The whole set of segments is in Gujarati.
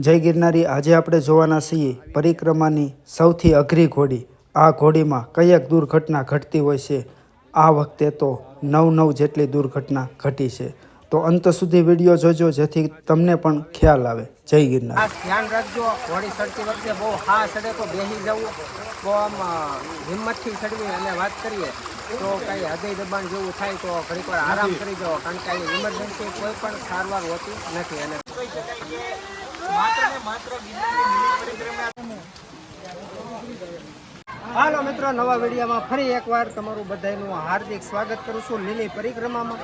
જય ગિરનારી, આજે આપણે જોવાના છીએ પરિક્રમાની સૌથી અઘરી ઘોડી. આ ઘોડીમાં કયેક દુર્ઘટના ઘટતી હોય છે? આ વખતે તો નવ નવ જેટલી દુર્ઘટના ઘટી છે. તો અંત સુધી વીડિયો જોજો, જેથી તમને પણ ખ્યાલ આવે. જય ગિરનાર. ધ્યાન રાખજો, ઘોડી ચડતી વખતે બહુ હા ચડે તો બેસી જવું. બહુ આમ હિંમતથી ચડવી અને વાત કરીએ. તો કંઈ હૃદય દબાણ જેવું થાય તો ઘણી વાર આરામ કરી જાઓ કારણ કે અહીં ઇમરજન્સી કોઈ પણ સારવાર હોતી નથી અને હાલો મિત્રો નવા વિડીયોમાં ફરી એકવાર તમારું બધાનું હાર્દિક સ્વાગત કરું છું લીલી પરિક્રમામાં.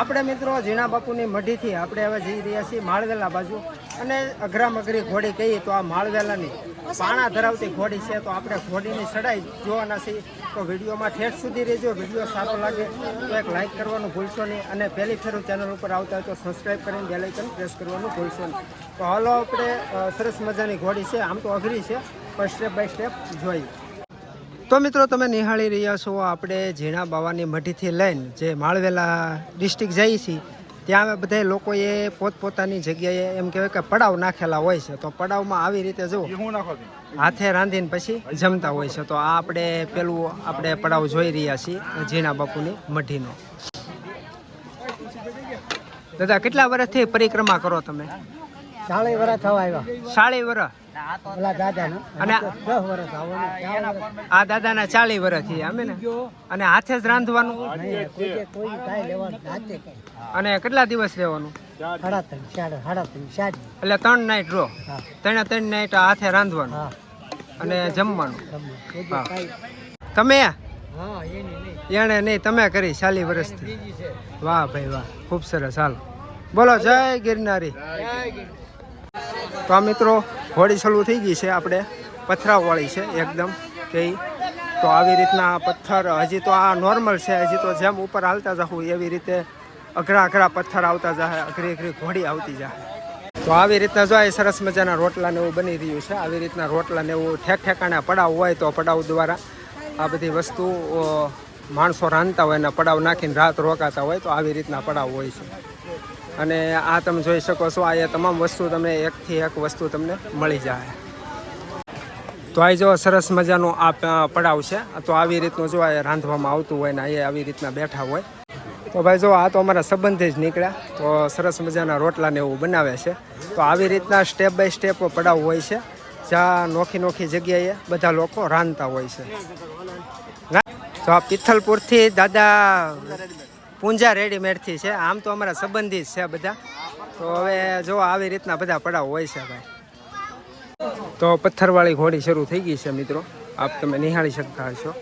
આપણે મિત્રો ઝીણા બાપુની મઢીથી આપણે હવે જઈ રહ્યા છીએ માળવેલા બાજુ. અને અઘરામ અઘરી ઘોડી કહીએ તો આ માળવેલાની પાણા ધરાવતી ઘોડી છે તો આપણે ઘોડીની ચડાઈ જોવાના છીએ. તો વિડીયોમાં ઠેઠ સુધી રહેજો. વીડિયો સારો લાગે તો એક લાઇક કરવાનું ભૂલશો નહીં અને પહેલી ફેરું ચેનલ ઉપર આવતા હોય તો સબસ્ક્રાઈબ કરીને બેલાઇકન પ્રેસ કરવાનું ભૂલશો નહીં. તો હાલો આપણે સરસ મજાની ઘોડી છે. આમ તો અઘરી છે પણ સ્ટેપ બાય સ્ટેપ જોઈએ તો મિત્રો તમે નિહાળી રહ્યા છો આપણે ઝીણા બાવાની મઢીથી લઈને જે માળવેલા ડિસ્ટ્રિક્ટ જઈએ છીએ. ત્યાં અમે બધા લોકોએ પોતપોતાની જગ્યાએ એમ કહેવાય કે પડાવ નાખેલા હોય છે. તો પડાવમાં આવી રીતે જુઓ. હાથે રાંધીને પછી જમતા હોય છે. તો આ આપણે પેલું આપણે પડાવ જોઈ રહ્યા છીએ ઝીણા બાપુની મઢીનો. દાદા કેટલા વર્ષથી પરિક્રમા કરો તમે? ચાલીસ વર્ષ થવા આવ્યા. સાડી વર્ષ ઓલા દાદા અને દસ વર્ષ આવવાનું આ દાદાના ચાલી વર્ષ છે અમે ને. અને હાથે જ રાંધવાનું. અને કેટલા દિવસ રહેવાનું? એટલે ત્રણ નાઈટ રો ત્રણે ત્રણ નાઈટ હાથે રાંધવાનું. અને જમવાનું. તમે? એને નહીં. તમે કરી ચાલી વર્ષથી વાહ ભાઈ વાહ ખૂબ સરસ. હાલ. બોલો જય ગિરનારી. તો આ મિત્રો, હોળી ચાલુ થઈ ગઈ છે આપણે. પથરાવાળી છે એકદમ, કે. તો આવી રીતના પથ્થર, હજી તો આ નોર્મલ છે, હજી તો જેમ ઉપર હાલતા જવું એવી રીતે અઘરા અઘરા પથ્થર આવતા જાય અઘરી અઘરી ઘોડી આવતી જાય તો આવી રીતના જો એ સરસ મજાના રોટલા ને એવું બની રહ્યું છે, આવી રીતના રોટલા ને એવું ઠેક ઠેકાણે પડાવ હોય તો પડાવ દ્વારા આ બધી વસ્તુ માણસો રાંધતા હોય ને પડાવ નાખીને રાત રોકાતા હોય તો આવી રીતના પડાવ હોય છે. અને આ તમે જોઈ શકો છો, આ એ તમામ વસ્તુ તમને એકથી એક વસ્તુ તમને મળી જાય. તો આ જો સરસ મજાનો આ પડાવ છે. તો આવી રીતનું જો આ રાંધવામાં આવતું હોય ને અહીંયા આવી રીતના બેઠા હોય. તો ભાઈ જો આ તો અમારા સંબંધી જ નીકળ્યા. તો સરસ મજાના રોટલા ને એવું બનાવે છે. તો આવી રીતના સ્ટેપ બાય સ્ટેપ પડાવ હોય છે. જ્યાં નોખી નોખી જગ્યાએ બધા લોકો રાંધતા હોય છે? તો આ પિથલપુરથી દાદા પૂંજા રેડીમેડથી છે. આમ તો અમારા સંબંધી જ છે બધા. તો હવે જો આવી રીતના બધા પડાવ હોય છે ભાઈ. તો પથ્થરવાળી ઘોડી શરૂ થઈ ગઈ છે મિત્રો. આપ તમે નિહાળી શકતા હશો.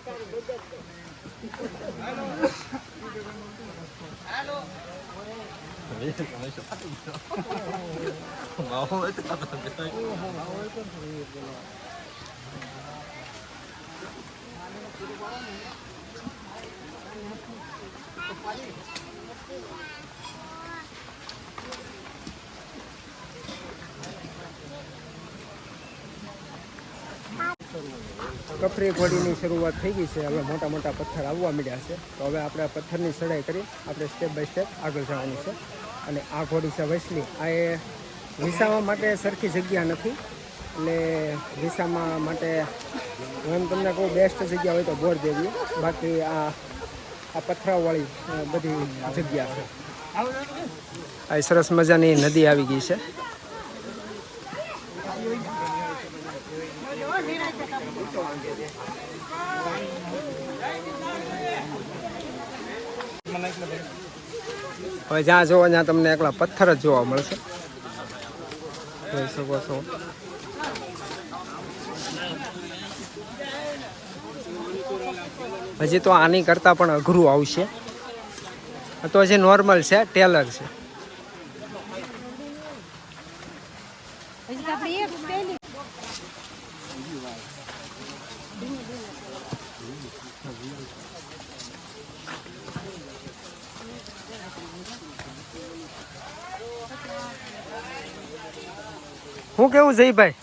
કફરી ઘોડીની શરૂઆત થઈ ગઈ છે. હવે મોટા મોટા પથ્થર આવવા મળ્યા છે. તો હવે આપણે પથ્થરની ચડાઈ કરી આપણે સ્ટેપ બાય સ્ટેપ આગળ જવાનું છે. અને આ ઘોડી છે વૈસલી આ એ વિસાવા માટે સરખી જગ્યા નથી. એટલે વિસામાં માટે હું એમ તમને કહું બેસ્ટ જગ્યા હોય તો બોર દેવી. બાકી આ આ પથરાવાળી બધી જગ્યા છે. આ સરસ મજાની નદી આવી ગઈ છે. હવે જ્યાં જોવો ત્યાં તમને એકલા પથ્થર જ જોવા મળશે. જોઈ શકો છો. હજી તો આની કરતાં પણ અઘરું આવશે. તો હજી નોર્મલ છે ટેલર છે. હું કેવું જયભાઈ?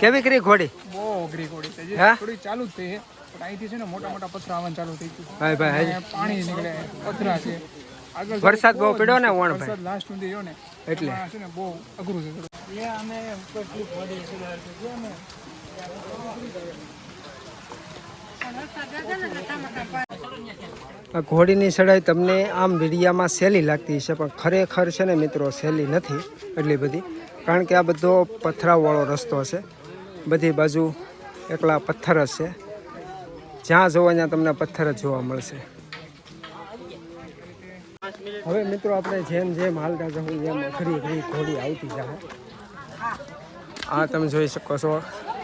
કેવી કરી ઘોડી? બહુ ઘોડી છે થોડી ચાલુ જ થઈ અહીંથી છે ને મોટા મોટા પથરા આવવાનું ચાલુ થઈ ગયું ભાઈ ભાઈ પાણી નીકળે પથરા છે. આગળ વરસાદ બહુ પડ્યો ને વણ ભાઈ? વરસાદ લાસ્ટ સુધી રહ્યો ને એટલે. છે ને બહુ અઘરું છે. એ અમે ઉપરથી ઘોડી ચડાવી છે અમે આ ઘોડીની સડાઈ તમને આમ વિડીયામાં સહેલી લાગતી છે પણ ખરેખર છે ને મિત્રો સહેલી નથી એટલી બધી કારણ કે આ બધો પથરાવાળો રસ્તો છે બધી બાજુ એકલા પથ્થર જ છે. જ્યાં જોવો ત્યાં તમને પથ્થર જ જોવા મળશે. હવે મિત્રો આપણે જેમ જેમ હાલતા જવું એમ ઘડી ઘડી ઘોડી આવતી જાય આ તમે જોઈ શકો છો.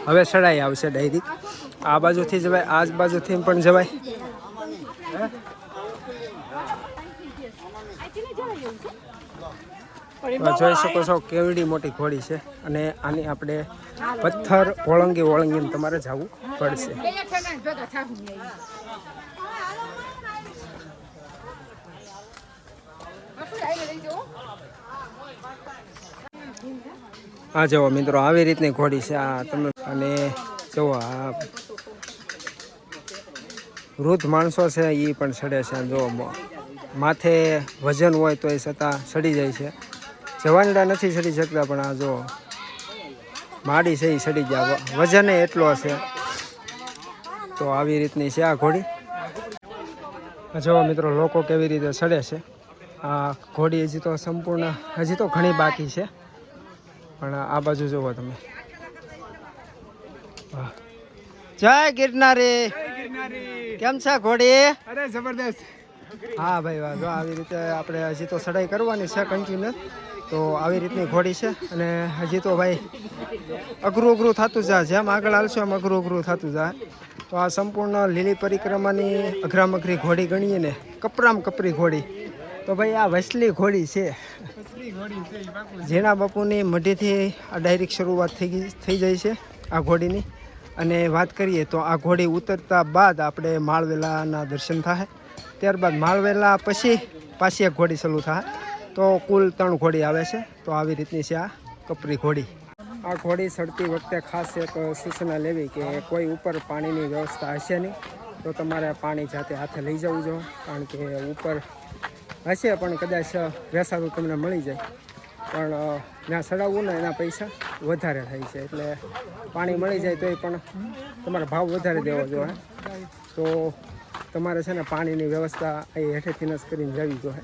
હવે ચડાઈ આવશે ડાયરી આ બાજુથી જવાય, આ બાજુથી પણ જવાય. જોઈ શકો છો, કેવડી મોટી ઘોડી છે અને આની આપણે પથ્થર ઓળંગી ઓળંગીને તમારે જવું પડશે. આ જુઓ મિત્રો, આવી રીતની ઘોડી છે આ તમે. અને જુઓ આ વૃદ્ધ માણસો છે એ પણ ચડે છે જો માથે વજન હોય તો એ છતાં ચડી જાય છે. જવાનડા નથી ચડી શકતા પણ આ જો માડી છે એ ચડી ગયા. વજન એટલો છે. તો આવી રીતની છે આ ઘોડી. જો મિત્રો લોકો કેવી રીતે ચડે છે? આ ઘોડી હજી તો સંપૂર્ણ હજી તો ઘણી બાકી છે. પણ આ બાજુ જુઓ તમે. જય ગિરનારી. કેમ છે ઘોડી? અરે જબરદસ્ત. હા ભાઈ, વાહ. જો આવી રીતે આપણે હજી તો ચડાઈ કરવાની છે કન્ટિન્યુ તો આવી રીતની ઘોડી છે અને હજી તો ભાઈ અઘરું અઘરું થતું જાય જેમ આગળ હાલશો એમ અઘરું અઘરું થતું જાય તો આ સંપૂર્ણ લીલી પરિક્રમાની અઘરામ અઘરી ઘોડી ગણીએ ને, કપરામ કપરી ઘોડી. તો ભાઈ આ વસલી ઘોડી છે. ઝીણા બાપુની મઢીથી આ ડાયરેક્ટ શરૂઆત થઈ ગઈ, થઈ જાય છે આ ઘોડીની. અને વાત કરીએ તો આ ઘોડી ઉતરતા બાદ આપણે માળવેલાના દર્શન થાય. ત્યારબાદ માળવેલા પછી પાછી એક ઘોડી ચાલુ થાય. તો કુલ ત્રણ ઘોડી આવે છે. તો આવી રીતની છે આ કપરી ઘોડી. આ ઘોડી ચડતી વખતે ખાસ એક સૂચના લેવી કે કોઈ ઉપર પાણીની વ્યવસ્થા હશે નહીં. તો તમારે પાણી જાતે હાથે લઈ જવું જોઈએ. કારણ કે ઉપર હશે પણ કદાચ વેસાતું તમને મળી જાય. પણ જ્યાં ચડાવવું ને એના પૈસા વધારે થાય છે. એટલે પાણી મળી જાય તોય પણ તમારે ભાવ વધારે દેવો જોઈએ. તો તમારે છે ને પાણીની વ્યવસ્થા અહીં હેઠેથી જ કરીને જવી જોઈએ.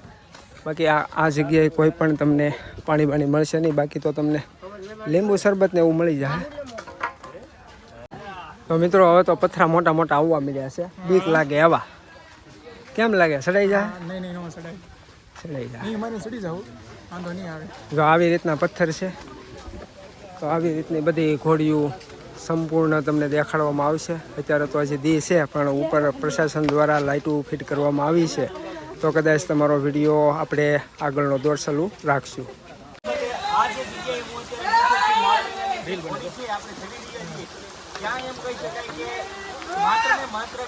બાકી આ આ જગ્યાએ કોઈ પણ તમને પાણી બાણી મળશે નહીં બાકી તો તમને લીંબુ શરબત ને એવું મળી જાય. તો મિત્રો હવે તો પથરા મોટા મોટા આવવા મળ્યા છે. બીક લાગે એવા. કેમ લાગે? સડાઈ જાય? નહીં નહીં નો ચડાય જાય. મને ચડી જાવ વાંધો નહીં આવે. જો આવી રીતના પથ્થર છે તો આવી રીતની બધી ઘોડીઓ સંપૂર્ણ તમને દેખાડવામાં આવશે. અત્યારે તો હજી દી છે, પણ ઉપર પ્રશાસન દ્વારા લાઇટો ફિટ કરવામાં આવી છે. તો કદાચ તમારો વીડિયો આપણે આગળનો દોર ચાલુ રાખશું ત્યાં માત્ર ને માત્ર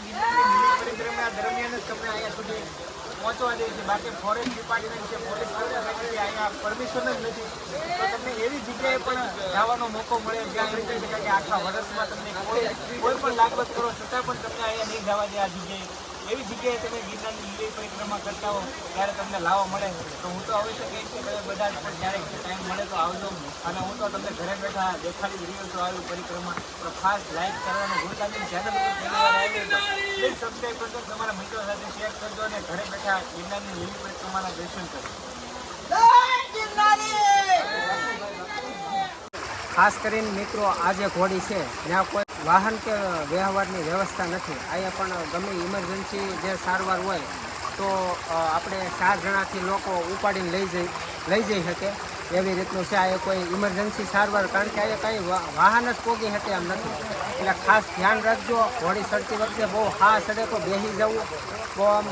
પરિક્રમા દરમિયાન જ તમને અહીંયા સુધી પહોંચવા દે છે. બાકી ફોરેસ્ટ ડિપાર્ટમેન્ટ છે પોલીસ અહીંયા પરમિશન જ નથી. તો તમને એવી જગ્યાએ પણ જવાનો મોકો મળે જ્યાં એમ કહી શકાય કે આખા વર્ષમાં તમને કોઈ કોઈ પણ લાગવત કરો, છતાં પણ તમને અહીંયા નહીં જવા દે આ જગ્યાએ. એવી જગ્યાએ તમે ગિરનારની લીલી પરિક્રમા કરતા હો, ત્યારે તમને લાવો મળે. તો હું તો અવશ્ય કહીશ કે તમે બધા પણ ક્યારેક ટાઈમ મળે તો આવજો. અને હું તો તમને ઘરે બેઠા દેખાડી રહ્યો છું આવી પરિક્રમા. તો ખાસ લાઈક કરવાનું ભૂલતા નહીં. ચેનલ આવી તો પ્લીઝ સબસ્ક્રાઈબ કરજો. તમારા મિત્રો સાથે શેર કરજો અને ઘરે બેઠા ગિરનારની લીલી પરિક્રમાના દર્શન કરજો. ખાસ કરીને મિત્રો આ જે ઘોડી છે. ત્યાં કોઈ વાહન કે વ્યવહારની વ્યવસ્થા નથી. અહીંયા પણ ગમે ઇમરજન્સી જે સારવાર હોય, તો આપણે ચાર જણાથી લોકો ઉપાડીને લઈ જઈ લઈ જઈ શકે. એવી રીતનું છે, આ કોઈ ઇમરજન્સી સારવાર, કારણ કે અહીંયા કંઈ વાહન જ પોગી શકે એમ નથી. એટલે ખાસ ધ્યાન રાખજો, ઘોડી ચડતી વખતે બહુ હા સડે તો બેસી જવું. બહુ આમ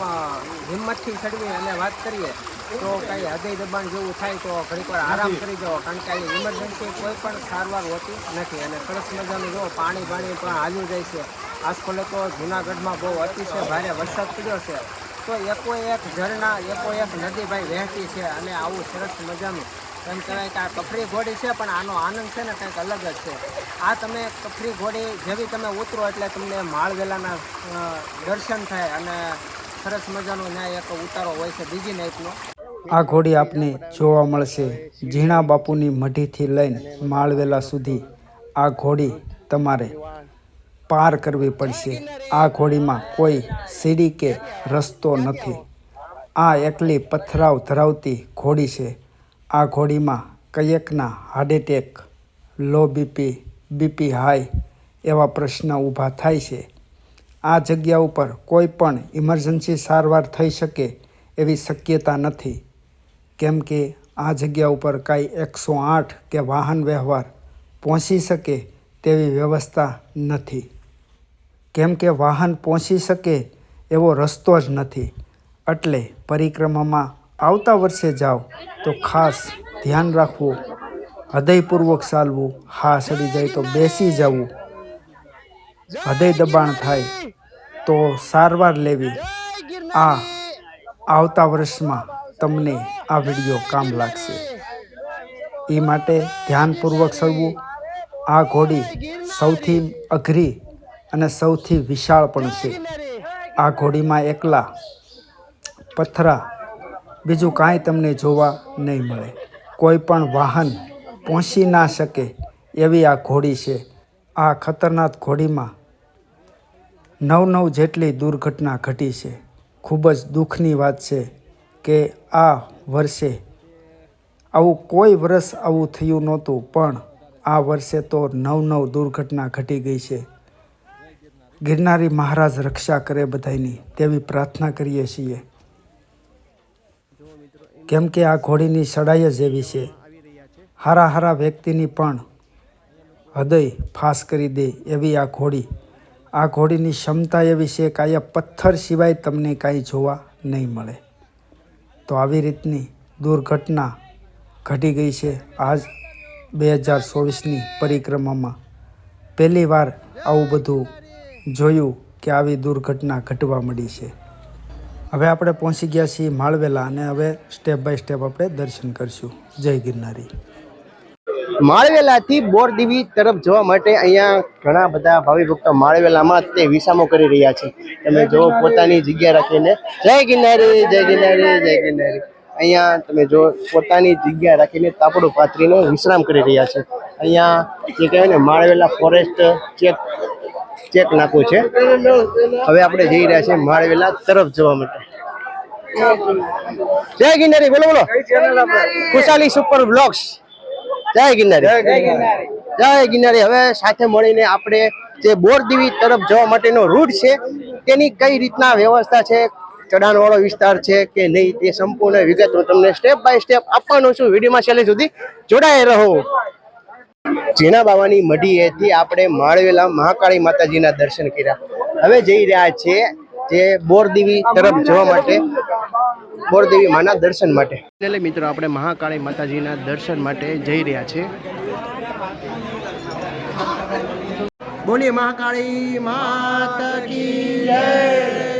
હિંમતથી ચડવી અને વાત કરીએ. તો કાંઈ હૃદય દબાણ જેવું થાય તો ઘણી વાર આરામ કરી જવો કારણ કે અહીં ઇમરજન્સી કોઈ પણ સારવાર હોતી નથી. અને સરસ મજાનું જો પાણી બાણી પણ હાલ્યું જાય છે. આજકાલ તો જુનાગઢમાં બહુ અતિશય ભારે વરસાદ પડ્યો છે. તો એકો એક ઝરણા એકો એક નદી ભાઈ વહેતી છે અને આવું સરસ મજાનું એમ કહેવાય કે આ કફરી ઘોડી છે પણ આનો આનંદ છે ને કંઈક અલગ જ છે. આ તમે કફરી ઘોડી જેવી તમે ઉતરો એટલે તમને માળવેલાના દર્શન થાય અને સરસ મજાનો ન્યાય એક ઉતારો હોય છે બીજી નાઈટનો આ ઘોડી આપને જોવા મળશે. ઝીણા બાપુની મઢીથી લઈને માળવેલા સુધી આ ઘોડી તમારે પાર કરવી પડશે. આ ઘોડીમાં કોઈ સીડી કે રસ્તો નથી. આ એકલી પથરાવ ધરાવતી ઘોડી છે. આ ઘોડીમાં કયેકના heart attack low BP BP high એવા પ્રશ્ન ઊભા થાય છે. આ જગ્યા ઉપર કોઈ પણ ઇમરજન્સી સારવાર થઈ શકે એવી શક્યતા નથી. કેમ કે આ જગ્યા ઉપર કાંઈ એકસો આઠ કે વાહન વ્યવહાર પહોંચી શકે તેવી વ્યવસ્થા નથી. કેમ કે વાહન પહોંચી શકે એવો રસ્તો જ નથી. એટલે પરિક્રમામાં આવતા વર્ષે જાઓ તો ખાસ ધ્યાન રાખવું, હૃદયપૂર્વક ચાલવું હા સડી જાય તો બેસી જવું. હૃદય દબાણ થાય તો સારવાર લેવી. આ આવતા વર્ષમાં તમને આ વીડિયો કામ લાગશે. એ માટે ધ્યાનપૂર્વક ચડવું આ ઘોડી સૌથી અઘરી અને સૌથી વિશાળ પણ છે. આ ઘોડીમાં એકલા પથરા બીજું કાંઈ તમને જોવા નહીં મળે. કોઈ પણ વાહન પહોંચી ના શકે એવી આ ઘોડી છે. આ ખતરનાક ઘોડીમાં નવ નવ જેટલી દુર્ઘટના ઘટી છે. ખૂબ જ દુઃખની વાત છે. કે આ વર્ષે આવું કોઈ વર્ષ આવું થયું નહોતું, પણ આ વર્ષે તો નવ નવ દુર્ઘટના ઘટી ગઈ છે. ગિરનારી મહારાજ રક્ષા કરે બધાની તેવી પ્રાર્થના કરીએ છીએ. કેમ કે આ ઘોડીની સડાઈ જ એવી છે. હારા હારા વ્યક્તિની પણ હૃદય ફાસ કરી દે એવી આ ઘોડી. આ ઘોડીની ક્ષમતા એવી છે કે અહીંયા પથ્થર સિવાય તમને કાંઈ જોવા નહીં મળે. તો આવી રીતની દુર્ઘટના ઘટી ગઈ છે આજ બે હજાર ચોવીસની પરિક્રમામાં. પહેલી વાર આવું બધું જોયું કે આવી દુર્ઘટના ઘટવા મળી છે. હવે આપણે પહોંચી ગયા છીએ માળવેલા અને હવે સ્ટેપ બાય સ્ટેપ આપણે દર્શન કરીશું. જય ગિરનારી. માળવેલાથી બોરદેવી તરફ જવા માટે અહીંયા ઘણા બધા ભાવિ ભક્તો માળવેલામાં તે વિસામો કરી રહ્યા છે. તમે જો પોતાની જગ્યા રાખીને. જય ગિરનારી જય ગિરનારી જય ગિરનારી. અહીંયા તમે જો પોતાની જગ્યા રાખીને તાપડું પાથરીને વિશ્રામ કરી રહ્યા છે. અહીંયા જે કહેવાય ને માળવેલા ફોરેસ્ટ ચેક ચેક નાખવું છે. હવે આપણે જઈ રહ્યા છીએ માળવેલા તરફ જવા માટે. જય ગિરનારી બોલો બોલો. ખુશાલી સુપર બ્લોગ્સ જય ગિરનારી. જય ગિરનારી. હવે સાથે મળીને આપણે જે બોરદેવી તરફ જવા માટેનો રૂટ છે તેની કઈ રીતના વ્યવસ્થા છે ચડાણવાળો વિસ્તાર છે કે નહીં તે સંપૂર્ણ વિગત હું તમને સ્ટેપ બાય સ્ટેપ આપવાનો છું. વિડીયોમાં છેલ્લે સુધી જોડાય રહો. જીના બાવાની મઢીએથી આપણે માળવેલા મહાકાળી માતાજીના દર્શન કર્યા. હવે જઈ રહ્યા છે જે બોરદેવી તરફ જવા માટે બોરદેવી માના દર્શન માટે. એટલે મિત્રો આપણે મહાકાળી માતાજીના દર્શન માટે જઈ રહ્યા છે બોલીએ મહાકાળી માતા કી જય!